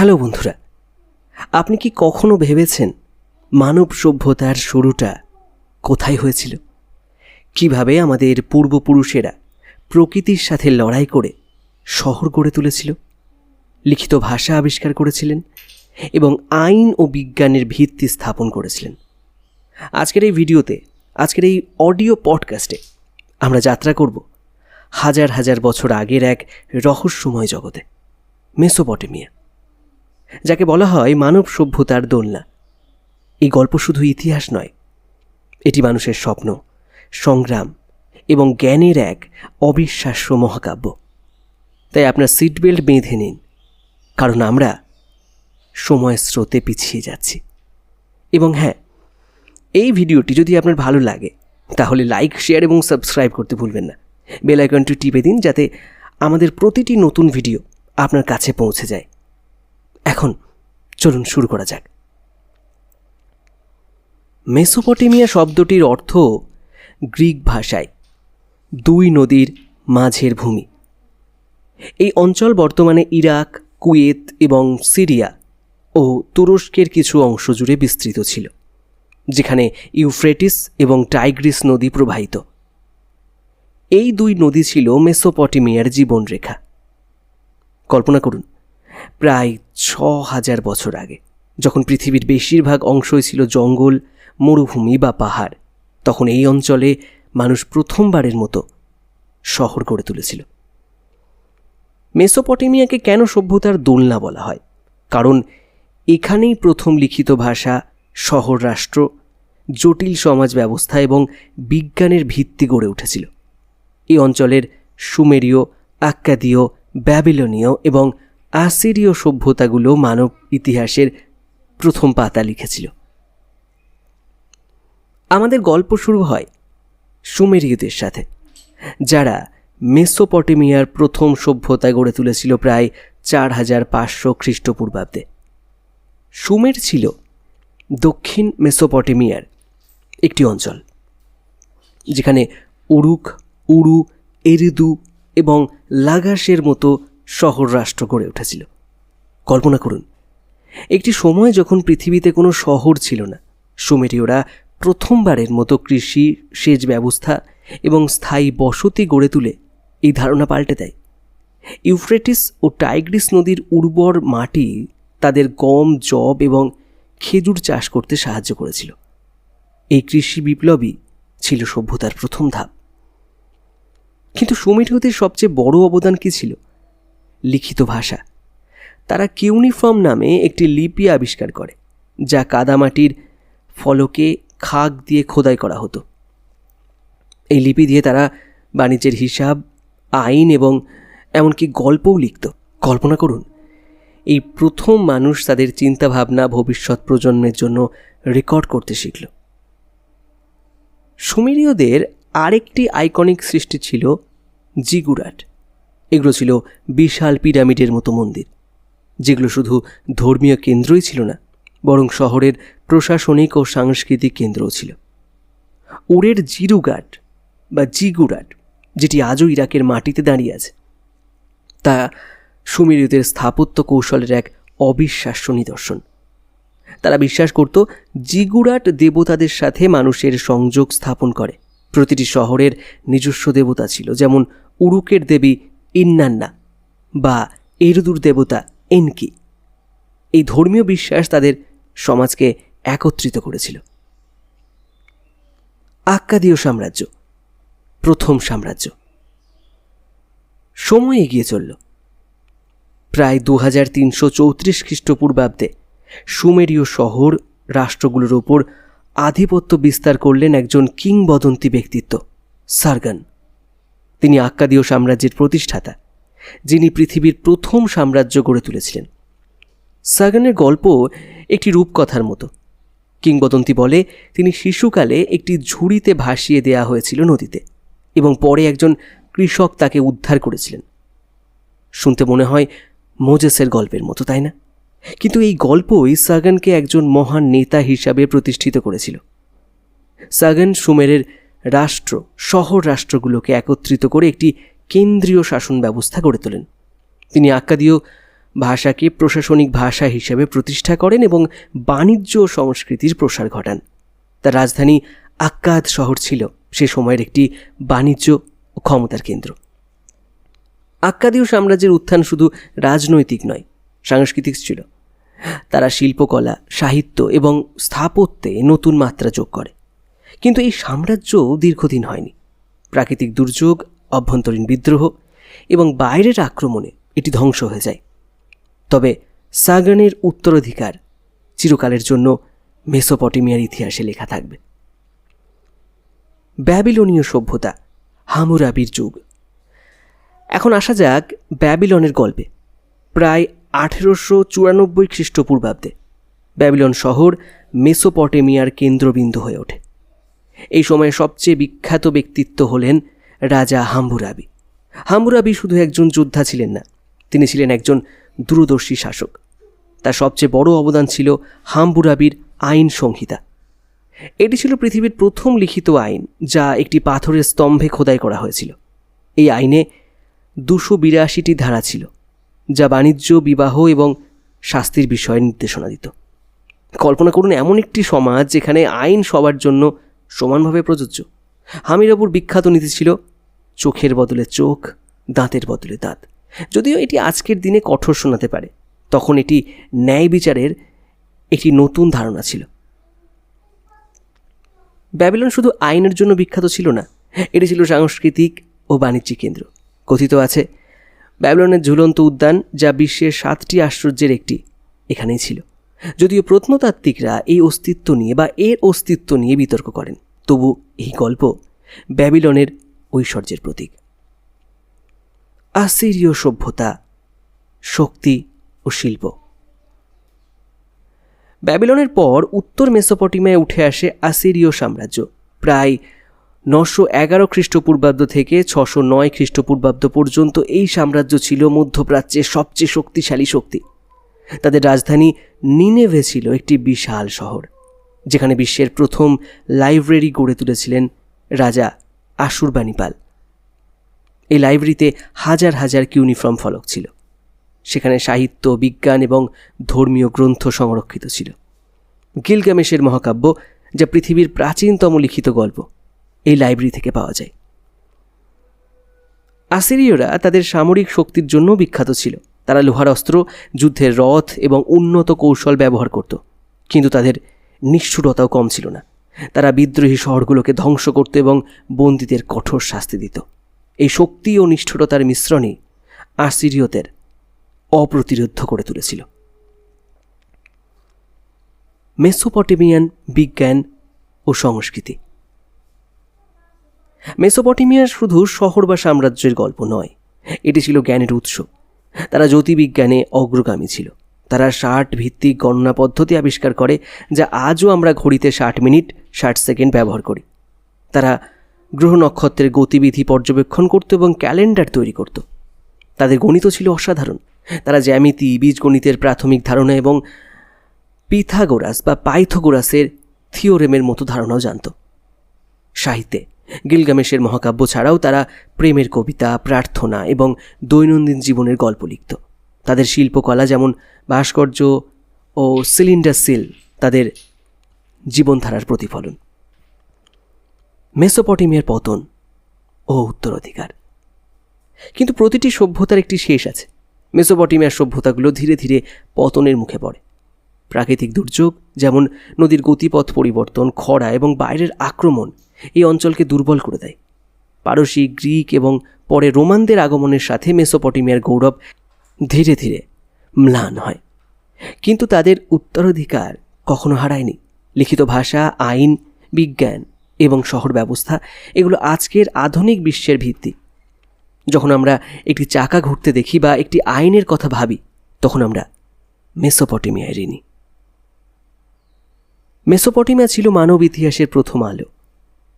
Hello বন্ধুরা, আপনি কি কখনো ভেবেছেন মানব সভ্যতার শুরুটা কোথায় হয়েছিল? কীভাবে আমাদের পূর্বপুরুষেরা প্রকৃতির সাথে লড়াই করে শহর গড়ে তুলেছিল, লিখিত ভাষা আবিষ্কার করেছিলেন এবং আইন ও বিজ্ঞানের ভিত্তি স্থাপন করেছিলেন। আজকের এই ভিডিওতে, আজকের এই অডিও পডকাস্টে আমরা যাত্রা করব হাজার হাজার বছর আগের এক রহস্যময় জগতে, মেসোপটেমিয়া। যাকে বলা হয় মানব সভ্যতার দোলনা। এই গল্প শুধু ইতিহাস নয়, এটি মানুষের স্বপ্ন, সংগ্রাম এবং জ্ঞানের এক অবিশ্বাস্য মহাকাব্য। তাই আপনার সিট বেল্ট বেঁধে নিন, কারণ আমরা সময়ের স্রোতে পিছিয়ে যাচ্ছি। এবং হ্যাঁ এই ভিডিওটি যদি আপনার ভালো লাগে, তাহলে লাইক, শেয়ার এবং সাবস্ক্রাইব করতে ভুলবেন না। বেল আইকনটি টিপে দিন যাতে আমাদের প্রতিটি নতুন ভিডিও আপনার কাছে পৌঁছে যায়। এখন চলুন শুরু করা যাক। মেসোপটেমিয়া শব্দটির অর্থ গ্রিক ভাষায় দুই নদীর মাঝের ভূমি। এই অঞ্চল বর্তমানে ইরাক, কুয়েত এবং সিরিয়া ও তুরস্কের কিছু অংশ জুড়ে বিস্তৃত ছিল, যেখানে ইউফ্রেটিস এবং টাইগ্রিস নদী প্রবাহিত। এই দুই নদী ছিল মেসোপটেমিয়ার জীবনরেখা। কল্পনা করুন প্রায় ছ হাজার বছর আগে। যখন পৃথিবীর বেশিরভাগ অংশই ছিল জঙ্গল, মরুভূমি বা পাহাড়, তখন এই অঞ্চলে মানুষ প্রথমবারের মতো শহর গড়ে তুলেছিল। মেসোপটেমিয়াকে কেন সভ্যতার দোলনা বলা হয়? কারণ এখানেই প্রথম লিখিত ভাষা শহর রাষ্ট্র, জটিল সমাজ ব্যবস্থা এবং বিজ্ঞানের ভিত্তি গড়ে উঠেছিল। এই অঞ্চলের সুমেরীয়, আক্কাদীয়, ব্যাবিলনীয় এবং আসিরীয় সভ্যতাগুলো মানব ইতিহাসের প্রথম পাতা লিখেছিল। আমাদের গল্প শুরু হয় সুমেরীয়দের সাথে, যারা মেসোপটেমিয়ার প্রথম সভ্যতা গড়ে তুলেছিল প্রায় চার হাজার পাঁচশো খ্রিস্টপূর্বাব্দে। সুমের ছিল দক্ষিণ মেসোপটেমিয়ার একটি অঞ্চল, যেখানে উরুক, উরু, এরিদু এবং লাগাসের মতো শহর রাষ্ট্র গড়ে উঠেছিল। কল্পনা করুন, একটি সময় যখন পৃথিবীতে কোনো শহর ছিল না, সুমেরীয়রা প্রথমবারের মতো কৃষি, সেচ ব্যবস্থা এবং স্থায়ী বসতি গড়ে তুলে এই ধারণা পাল্টে দেয়। ইউফ্রেটিস ও টাইগ্রিস নদীর উর্বর মাটি তাদের গম জব এবং খেজুর চাষ করতে সাহায্য করেছিল। এই কৃষি বিপ্লবই ছিল সভ্যতার প্রথম ধাপ। কিন্তু সুমেরীয়দের সবচেয়ে বড় অবদান কী ছিল? লিখিত ভাষা। তারা কিউনিফর্ম নামে একটি লিপি আবিষ্কার করে, যা কাদামাটির ফলকে খাক দিয়ে খোদাই করা হতো। এই লিপি দিয়ে তারা বাণিজ্যের হিসাব, আইন এবং এমনকি গল্পও লিখত। কল্পনা করুন, এই প্রথম মানুষ তাদের চিন্তাভাবনা ভবিষ্যৎ প্রজন্মের জন্য রেকর্ড করতে শিখল। সুমেরীয়দের আরেকটি আইকনিক সৃষ্টি ছিল জিগুরাট। এগুলো ছিল বিশাল পিরামিডের মতো মন্দির, যেগুলো শুধু ধর্মীয় কেন্দ্রই ছিল না, বরং শহরের প্রশাসনিক ও সাংস্কৃতিক কেন্দ্রও ছিল। উরের জিরুগাট বা জিগুরাট, যেটি আজও ইরাকের মাটিতে দাঁড়িয়ে আছে, তা সুমেরীয়দের স্থাপত্য কৌশলের এক অবিশ্বাস্য নিদর্শন। তারা বিশ্বাস করত জিগুরাট দেবতাদের সাথে মানুষের সংযোগ স্থাপন করে। প্রতিটি শহরের নিজস্ব দেবতা ছিল, যেমন উরুকের দেবী ইন্নান্না বা এরুদুর দেবতা এনকি। এই ধর্মীয় বিশ্বাস তাদের সমাজকে একত্রিত করেছিল। আক্কাদীয় সাম্রাজ্য, প্রথম সাম্রাজ্য। সময় এগিয়ে চলল। প্রায় দু হাজার তিনশো চৌত্রিশ খ্রিস্টপূর্বাব্দে সুমেরীয় শহর রাষ্ট্রগুলোর ওপর আধিপত্য বিস্তার করলেন একজন কিংবদন্তি ব্যক্তিত্ব, সার্গান। তিনি আক্কাদীয় সাম্রাজ্যের প্রতিষ্ঠাতা, যিনি পৃথিবীর প্রথম সাম্রাজ্য গড়ে তুলেছিলেন। সাগানের গল্প একটি রূপকথার মতো। কিংবদন্তি বলে, তিনি শিশুকালে একটি ঝুড়িতে ভাসিয়ে দেয়া হয়েছিল নদীতে এবং পরে একজন কৃষক তাকে উদ্ধার করেছিলেন। শুনতে মনে হয় মোজেসের গল্পের মতো, তাই না? কিন্তু এই গল্পই সাগানকে একজন মহান নেতা হিসাবে প্রতিষ্ঠিত করেছিল। সাগান সুমেরের রাষ্ট্র, শহর রাষ্ট্রগুলোকে একত্রিত করে একটি কেন্দ্রীয় শাসন ব্যবস্থা গড়ে তোলেন। তিনি আক্কাদীয় ভাষাকে প্রশাসনিক ভাষা হিসেবে প্রতিষ্ঠা করেন এবং বাণিজ্য ও সংস্কৃতির প্রসার ঘটান। তার রাজধানী আক্কাদ শহর ছিল, সে সময়ের একটি বাণিজ্য ও ক্ষমতার কেন্দ্র। আক্কাদীয় সাম্রাজ্যের উত্থান শুধু রাজনৈতিক নয়, সাংস্কৃতিক ছিল। তারা শিল্পকলা, সাহিত্য এবং স্থাপত্যে নতুন মাত্রা যোগ করে। কিন্তু এই সাম্রাজ্য দীর্ঘদিন হয়নি। প্রাকৃতিক দুর্যোগ, অভ্যন্তরীণ বিদ্রোহ এবং বাইরের আক্রমণে এটি ধ্বংস হয়ে যায়। তবে সাগানের উত্তরাধিকার চিরকালের জন্য মেসোপটেমিয়ার ইতিহাসে লেখা থাকবে। ব্যাবিলনীয় সভ্যতা, হামুরাবির যুগ। এখন আসা যাক ব্যাবিলনের গল্পে, প্রায় আঠেরোশো চুরানব্বই খ্রিস্টপূর্বাব্দে। ব্যাবিলন শহর মেসোপটেমিয়ার কেন্দ্রবিন্দু হয়ে ওঠে। এই সময়ে সবচেয়ে বিখ্যাত ব্যক্তিত্ব হলেন রাজা হাম্বুরাবি। হাম্বুরাবি শুধু একজন যোদ্ধা ছিলেন না, তিনি ছিলেন একজন দূরদর্শী শাসক। তার সবচেয়ে বড় অবদান ছিল হাম্বুরাবির আইন সংহিতা। এটি ছিল পৃথিবীর প্রথম লিখিত আইন, যা একটি পাথরের স্তম্ভে খোদাই করা হয়েছিল। এই আইনে দুশো বিরাশিটি ধারা ছিল, যা বাণিজ্য, বিবাহ এবং শাস্তির বিষয়ে নির্দেশনা দিত। কল্পনা করুন এমন একটি সমাজ যেখানে আইন সবার জন্য সমানভাবে প্রযোজ্য। হামিরাবুর বিখ্যাত নীতি ছিল, চোখের বদলে চোখ, দাঁতের বদলে দাঁত। যদিও এটি আজকের দিনে কঠোর শোনাতে পারে, তখন এটি ন্যায় বিচারের একটি নতুন ধারণা ছিল। ব্যাবিলন শুধু আইনের জন্য বিখ্যাত ছিল না, এটি ছিল সাংস্কৃতিক ও বাণিজ্যিক কেন্দ্র। কথিত আছে, ব্যাবিলনের ঝুলন্ত উদ্যান, যা বিশ্বের সাতটি আশ্চর্যের একটি, এখানেই ছিল। যদিও প্রত্নতাত্ত্বিকরা এই অস্তিত্ব নিয়ে বা এর অস্তিত্ব নিয়ে বিতর্ক করেন, তবু এই গল্প ব্যাবিলনের ঐশ্বর্যের প্রতীক। আসিরীয় সভ্যতা, শক্তি ও শিল্প। ব্যাবিলনের পর উত্তর মেসোপটিমায় উঠে আসে আসিরীয় সাম্রাজ্য। প্রায় নশো এগারো খ্রিস্টপূর্বাব্দ থেকে ছশো নয় খ্রিস্টপূর্বাব্দ পর্যন্ত এই সাম্রাজ্য ছিল মধ্যপ্রাচ্যের সবচেয়ে শক্তিশালী শক্তি। তাদের রাজধানী নিনেভে ছিল একটি বিশাল শহর, যেখানে বিশ্বের প্রথম লাইব্রেরি গড়ে তুলেছিলেন রাজা আশুরবাণীপাল এই লাইব্রেরিতে হাজার হাজার কিউনিফর্ম ফলক ছিল, সেখানে সাহিত্য, বিজ্ঞান এবং ধর্মীয় গ্রন্থ সংরক্ষিত ছিল। গিলগামেশের মহাকাব্য, যা পৃথিবীর প্রাচীনতম লিখিত গল্প, এই লাইব্রেরি থেকে পাওয়া যায়। আসিরীয়রা তাদের সামরিক শক্তির জন্য বিখ্যাত ছিল। তারা লোহার অস্ত্র, যুদ্ধের রথ এবং উন্নত কৌশল ব্যবহার করত। কিন্তু তাদের নিষ্ঠুরতাও কম ছিল না। তারা বিদ্রোহী শহরগুলোকে ধ্বংস করত এবং বন্দীদের কঠোর শাস্তি দিত। এই শক্তি ও নিষ্ঠুরতার মিশ্রণে আসিরীয়দের অপ্রতিরোধ করে তুলেছিল। মেসোপটেমিয়ান বিজ্ঞান ও সংস্কৃতি। মেসোপটেমিয়া শুধু শহর বা সাম্রাজ্যের গল্প নয়, এটি ছিল জ্ঞানের উৎস। তারা জ্যোতির্বিজ্ঞানে অগ্রগামী ছিল। তারা ষাট ভিত্তিক গণনা পদ্ধতি আবিষ্কার করে, যা আজও আমরা ঘড়িতে ষাট মিনিট, ষাট সেকেন্ড ব্যবহার করি। তারা গ্রহ নক্ষত্রের গতিবিধি পর্যবেক্ষণ করত এবং ক্যালেন্ডার তৈরি করত। তাদের গণিত ছিল অসাধারণ। তারা জ্যামিতি, বীজগণিতের প্রাথমিক ধারণা এবং পিথাগোরাস বা পাইথোগোরাসের থিওরেমের মতো ধারণাও জানত। সাহিত্যে গিলগামেশের মহাকাব্য ছাড়াও তারা প্রেমের কবিতা, প্রার্থনা এবং দৈনন্দিন জীবনের গল্প লিখত। তাদের শিল্পকলা যেমন ভাস্কর্য ও সিলিন্ডার সিল তাদের জীবনধারার প্রতিফলন। মেসোপটেমিয়ার পতন ও উত্তরাধিকার। কিন্তু প্রতিটি সভ্যতার একটি শেষ আছে। মেসোপটেমিয়ার সভ্যতাগুলো ধীরে ধীরে পতনের মুখে পড়ে। প্রাকৃতিক দুর্যোগ, যেমন নদীর গতিপথ পরিবর্তন, খরা এবং বাইরের আক্রমণ, এই অঞ্চলকে দুর্বল করে দেয়। পারসী, গ্রিক এবং পরে রোমানদের আগমনের সাথে মেসোপটেমিয়ার গৌরব ধীরে ধীরে ম্লান হয়। কিন্তু তাদের উত্তরাধিকার কখনো হারায়নি। লিখিত ভাষা, আইন, বিজ্ঞান এবং শহর ব্যবস্থা এগুলো আজকের আধুনিক বিশ্বের ভিত্তি। যখন আমরা একটি চাকা ঘুরতে দেখি বা একটি আইনের কথা ভাবি, তখন আমরা মেসোপটেমিয়ায় ঋণী। মেসোপটেমিয়া ছিল মানব ইতিহাসের প্রথম আলো।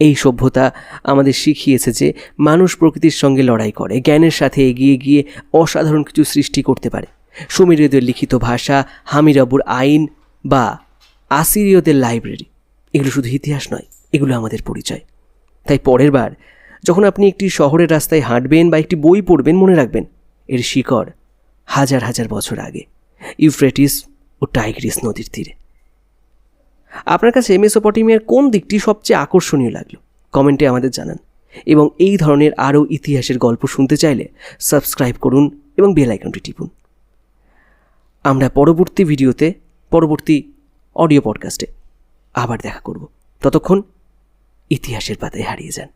এই সভ্যতা আমাদের শিখিয়েছে যে মানুষ প্রকৃতির সঙ্গে লড়াই করে, জ্ঞানের সাথে এগিয়ে গিয়ে অসাধারণ কিছু সৃষ্টি করতে পারে। সুমেরীয়দের লিখিত ভাষা, হামিরাবুর আইন বা আসিরীয়দের লাইব্রেরি, এগুলো শুধু ইতিহাস নয়, এগুলো আমাদের পরিচয়। তাই পরের বার যখন আপনি একটি শহরের রাস্তায় হাঁটবেন বা একটি বই পড়বেন, মনে রাখবেন, এর শিকড় হাজার হাজার বছর আগে, ইউফ্রেটিস ও টাইগ্রিস নদীর তীরে। আপনার কাছে মেসোপটেমিয়ার কোন দিকটি সবচেয়ে আকর্ষণীয় লাগল? কমেন্টে আমাদের জানান। এবং এই ধরনের আরও ইতিহাসের গল্প শুনতে চাইলে সাবস্ক্রাইব করুন এবং বেল আইকনটি টিপুন। আমরা পরবর্তী ভিডিওতে, পরবর্তী অডিও পডকাস্টে আবার দেখা করব। ততক্ষণ ইতিহাসের পাতায় হারিয়ে যান।